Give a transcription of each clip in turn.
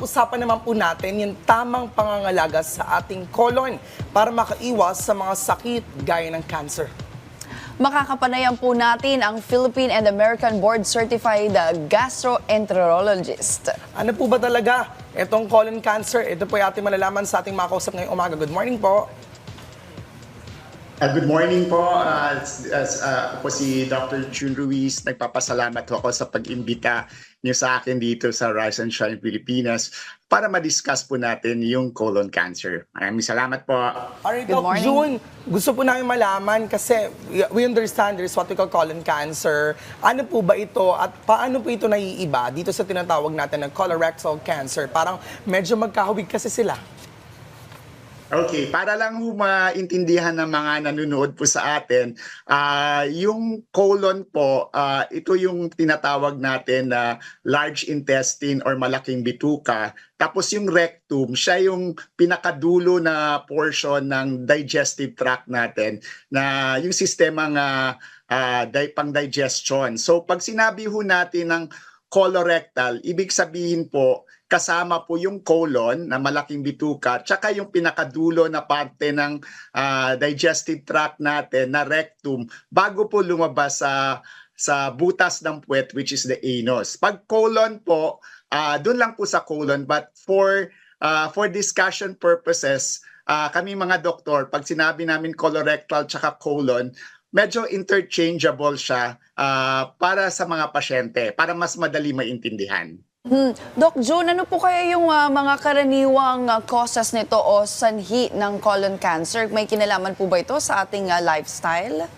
pag-usapan naman po natin yung tamang pangangalaga sa ating colon para makaiwas sa mga sakit gaya ng cancer. Makakapanayan po natin ang Philippine and American Board Certified Gastroenterologist. Ano po ba talaga itong colon cancer? Ito po yung ating malalaman sa ating makausap ngayong umaga. Good morning po. Uh, good morning po. Uh, as, as, uh, ako po si Dr. June Ruiz. Nagpapasalamat po ako sa pag-imbita niyo sa akin dito sa Rise and Shine Pilipinas para ma-discuss po natin yung colon cancer. Maraming salamat po. Alright, Good Doc morning. June, gusto po namin malaman kasi we understand there's what we call colon cancer. Ano po ba ito at paano po ito naiiba dito sa tinatawag natin na colorectal cancer? Parang medyo magkahawig kasi sila. Okay, para lang ho maintindihan ng mga nanonood po sa atin, ah yung colon po, ah, ito yung tinatawag natin na large intestine or malaking bituka. Tapos yung rectum, siya yung pinakadulo na portion ng digestive tract natin na yung sistema nga ah, di- pang-digestion. So pag sinabi ho natin ng colorectal, ibig sabihin po, kasama po yung colon na malaking bituka, tsaka yung pinakadulo na parte ng ah, digestive tract natin na rectum bago po lumabas sa sa butas ng puwet which is the anus. Pag colon po, ah doon lang po sa colon but for ah, for discussion purposes, ah, kami mga doktor, pag sinabi namin colorectal tsaka colon, medyo interchangeable siya ah, para sa mga pasyente, para mas madali maintindihan. Hmm. Doc June, ano po kaya yung uh, mga karaniwang uh, causes nito o sanhi ng colon cancer? May kinalaman po ba ito sa ating uh, lifestyle?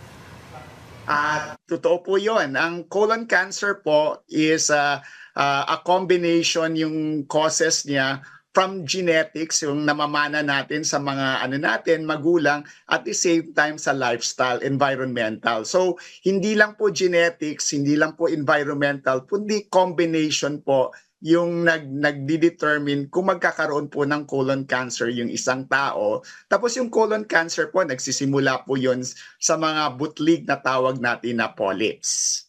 At totoo po 'yon. Ang colon cancer po is uh, uh, a combination yung causes niya from genetics, yung namamana natin sa mga ano natin, magulang, at the same time sa lifestyle, environmental. So, hindi lang po genetics, hindi lang po environmental, kundi combination po yung nag nagdi-determine kung magkakaroon po ng colon cancer yung isang tao. Tapos yung colon cancer po nagsisimula po yun sa mga butlig na tawag natin na polyps.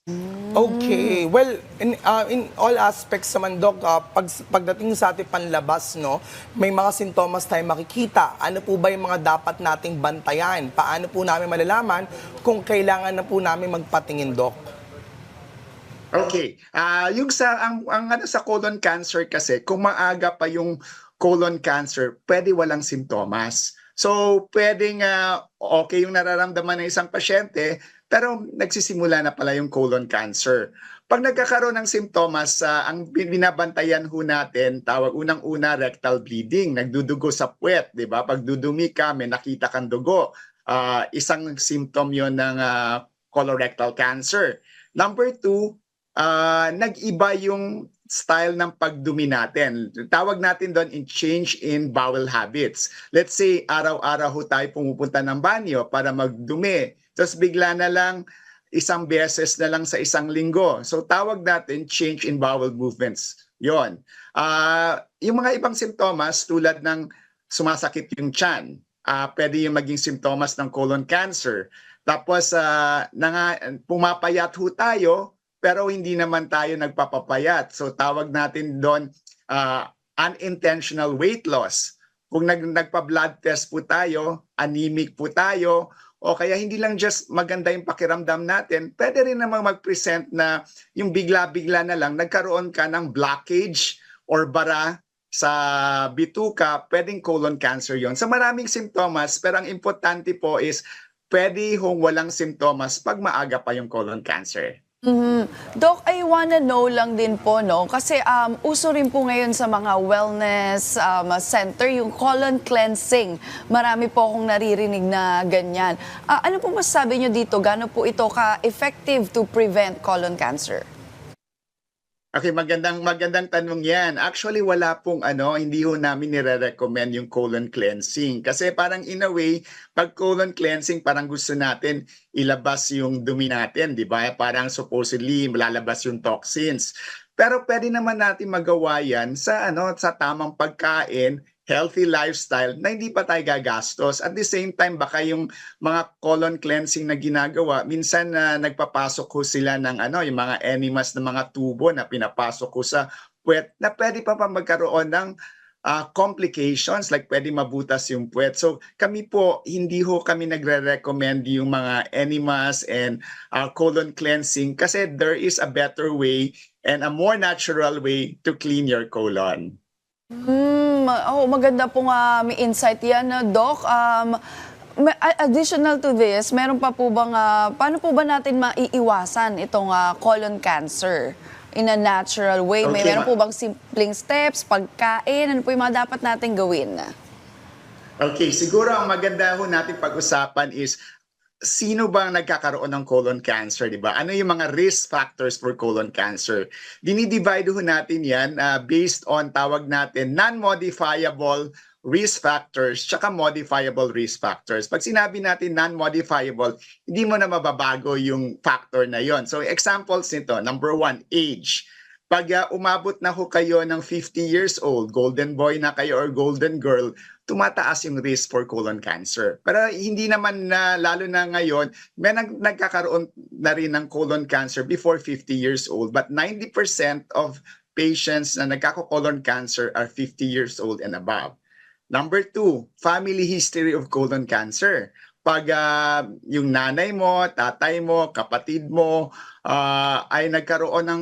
Okay. Well, in, uh, in all aspects naman, Doc, uh, pag, pagdating sa ating panlabas, no, may mga sintomas tayong makikita. Ano po ba yung mga dapat nating bantayan? Paano po namin malalaman kung kailangan na po namin magpatingin, Doc? Okay. Ah, yung sa ang, ang ano sa colon cancer kasi kung maaga pa yung colon cancer, pwede walang simptomas. So, pwedeng ah, okay yung nararamdaman ng isang pasyente, pero nagsisimula na pala yung colon cancer. Pag nagkakaroon ng simptomas, ah, ang bin- binabantayan ho natin, tawag unang-una rectal bleeding, nagdudugo sa puwet, 'di ba? Pag dudumi ka, may nakita kang dugo. Ah, isang symptom 'yon ng ah, colorectal cancer. Number two, ah, nag-iba yung style ng pagdumi natin. Tawag natin doon in change in bowel habits. Let's say, araw-araw ho tayo pumupunta ng banyo para magdumi. Tapos bigla na lang, isang beses na lang sa isang linggo. So tawag natin change in bowel movements. Yon. Ah, yung mga ibang simptomas tulad ng sumasakit yung tiyan, ah pwede yung maging simptomas ng colon cancer. Tapos ah, nanga, pumapayat ho tayo pero hindi naman tayo nagpapapayat. So tawag natin doon ah, unintentional weight loss. Kung nag, nagpa-blood test po tayo, anemic po tayo, o kaya hindi lang just maganda yung pakiramdam natin, pwede rin namang mag-present na yung bigla-bigla na lang nagkaroon ka ng blockage or bara sa bituka, pwedeng colon cancer yon. So maraming simptomas, pero ang importante po is pwede hong walang simptomas pag maaga pa yung colon cancer. Mhm. Doc, I wanna know lang din po, no? Kasi um, uso rin po ngayon sa mga wellness um, center yung colon cleansing. Marami po akong naririnig na ganyan. Ah, ano po masasabi nyo dito? Gano'n po ito ka-effective to prevent colon cancer? Okay, magandang magandang tanong 'yan. Actually wala pong ano, hindi ho namin nire-recommend yung colon cleansing kasi parang in a way, pag colon cleansing parang gusto natin ilabas yung dumi natin, 'di ba? Parang supposedly lalabas yung toxins. Pero pwede naman natin magawa 'yan sa ano, sa tamang pagkain, healthy lifestyle na hindi pa tayo gagastos. At the same time, baka yung mga colon cleansing na ginagawa, minsan na nagpapasok ko sila ng ano, yung mga enemas na mga tubo na pinapasok ko sa puwet na pwede pa pa magkaroon ng ah, complications like pwede mabutas yung puwet. So kami po, hindi ho kami nagre-recommend yung mga enemas and ah, colon cleansing kasi there is a better way and a more natural way to clean your colon. Hmm, oh, maganda pong may insight yan, Doc. Um, additional to this, meron pa po bang, ah, paano po ba natin maiiwasan itong ah, colon cancer in a natural way? May Okay, meron po bang simpleng steps, pagkain, ano po yung mga dapat natin gawin? Okay, siguro ang maganda ho natin pag-usapan is sino bang nagkakaroon ng colon cancer, di ba? Ano yung mga risk factors for colon cancer? Dinidivide ho natin yan ah, based on tawag natin non-modifiable risk factors tsaka modifiable risk factors. Pag sinabi natin non-modifiable, hindi mo na mababago yung factor na yon. So examples nito, number one, age. Pag ah, umabot na ho kayo ng 50 years old, golden boy na kayo or golden girl, tumataas yung risk for colon cancer. Pero hindi naman na, lalo na ngayon, may nag, nagkakaroon na rin ng colon cancer before 50 years old. But 90% of patients na nagkako-colon cancer are 50 years old and above. Number two, family history of colon cancer. Pag ah, yung nanay mo, tatay mo, kapatid mo ah, ay nagkaroon ng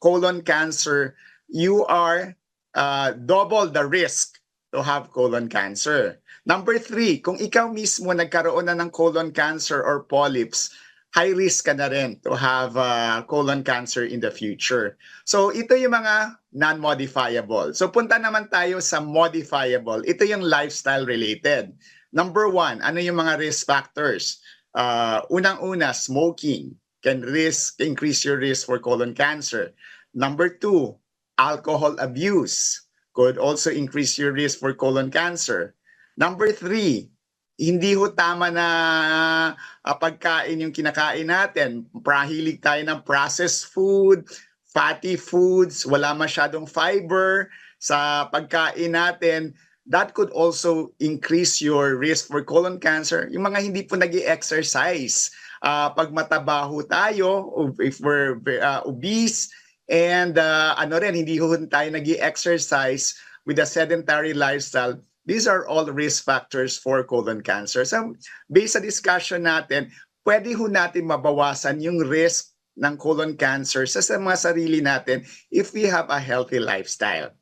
colon cancer, you are uh, double the risk to have colon cancer. Number three, kung ikaw mismo nagkaroon na ng colon cancer or polyps, high risk ka na rin to have uh, colon cancer in the future. So ito yung mga non-modifiable. So punta naman tayo sa modifiable. Ito yung lifestyle related. Number one, ano yung mga risk factors? Uh, unang-una, smoking can risk increase your risk for colon cancer. Number two, alcohol abuse could also increase your risk for colon cancer. Number three, hindi ho tama na ah, pagkain yung kinakain natin. Prahilig tayo ng processed food, fatty foods, wala masyadong fiber sa pagkain natin. That could also increase your risk for colon cancer. Yung mga hindi po nag exercise Ah, pag mataba ho tayo, if we're ah, obese, and ah, ano rin, hindi ho tayo nag exercise with a sedentary lifestyle, these are all risk factors for colon cancer. So, based sa discussion natin, pwede ho natin mabawasan yung risk ng colon cancer sa, sa mga sarili natin if we have a healthy lifestyle.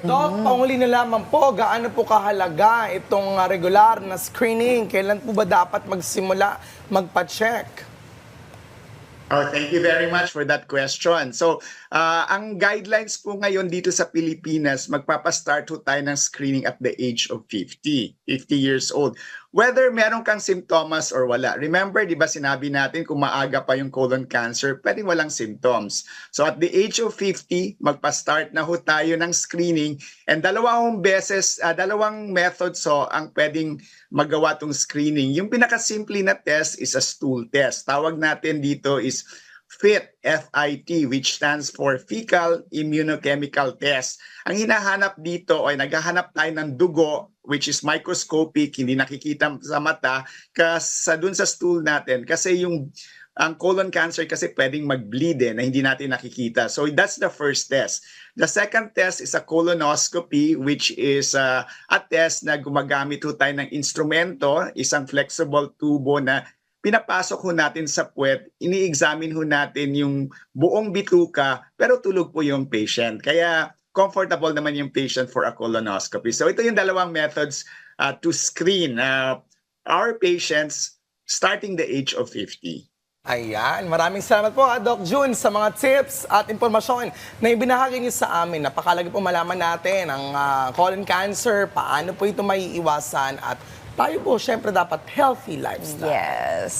Doc, pauli na lamang po, gaano po kahalaga itong ah, regular na screening? Kailan po ba dapat magsimula magpa-check? Oh, thank you very much for that question. So, uh, ang guidelines po ngayon dito sa Pilipinas, magpapastart ho tayo ng screening at the age of 50, 50 years old. Whether meron kang symptoms or wala. Remember, di ba sinabi natin kung maaga pa yung colon cancer, pwedeng walang symptoms. So at the age of 50, magpa-start na ho tayo ng screening and dalawang beses, ah, dalawang methods so ang pwedeng magawa tong screening. Yung pinakasimple na test is a stool test. Tawag natin dito is FIT, FIT, which stands for Fecal Immunochemical Test. Ang hinahanap dito ay naghahanap tayo ng dugo, which is microscopic, hindi nakikita sa mata, kasi dun sa stool natin. Kasi yung ang colon cancer kasi pwedeng mag-bleed eh, na hindi natin nakikita. So that's the first test. The second test is a colonoscopy which is uh, a test na gumagamit ho tayo ng instrumento, isang flexible tubo na pinapasok ho natin sa puwet, ini-examine ho natin yung buong bituka, pero tulog po yung patient. Kaya comfortable naman yung patient for a colonoscopy. So ito yung dalawang methods uh, to screen uh, our patients starting the age of 50. Ayan, maraming salamat po ah, Doc June sa mga tips at impormasyon na ibinahagi niyo sa amin. Napakalaga po malaman natin ang ah, colon cancer, paano po ito maiiwasan at tayo po syempre dapat healthy lifestyle. Yes.